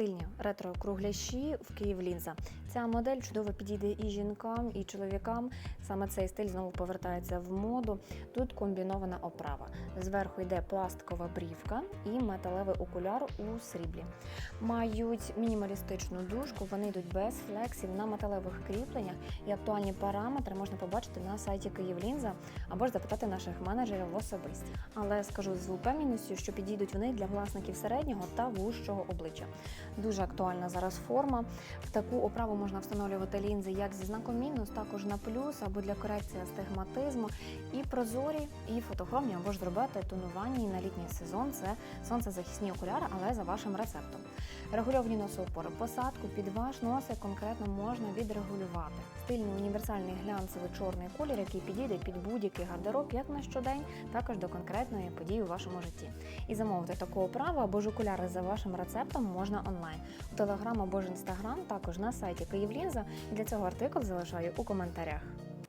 стильні ретро-кругляші в Київ лінза. Ця модель чудово підійде і жінкам, і чоловікам. Саме цей стиль знову повертається в моду. Тут комбінована оправа. Зверху йде пластикова брівка і металевий окуляр у сріблі. Мають мінімалістичну дужку, вони йдуть без флексів на металевих кріпленнях. І актуальні параметри можна побачити на сайті Київлінза або ж запитати наших менеджерів в особисті. Але скажу з упевненістю, що підійдуть вони для власників середнього та вужчого обличчя. Дуже актуальна зараз форма. В таку оправу можна встановлювати лінзи як зі знаком мінус, також на плюс або для корекції астигматизму. І прозорі, і фотохромні, або ж зробити тонування на літній сезон. Це сонцезахисні окуляри, але за вашим рецептом. Регульовані носоупори, посадку під ваш носик конкретно можна відрегулювати. Стильний універсальний глянцевий чорний колір, який підійде під будь-який гардероб, як на щодень, також до конкретної події у вашому житті. І замовити таку оправу або ж окуляри за вашим рецептом можна онлайн у телеграм або ж інстаграм, також на сайті Київлінза. І для цього артикул залишаю у коментарях.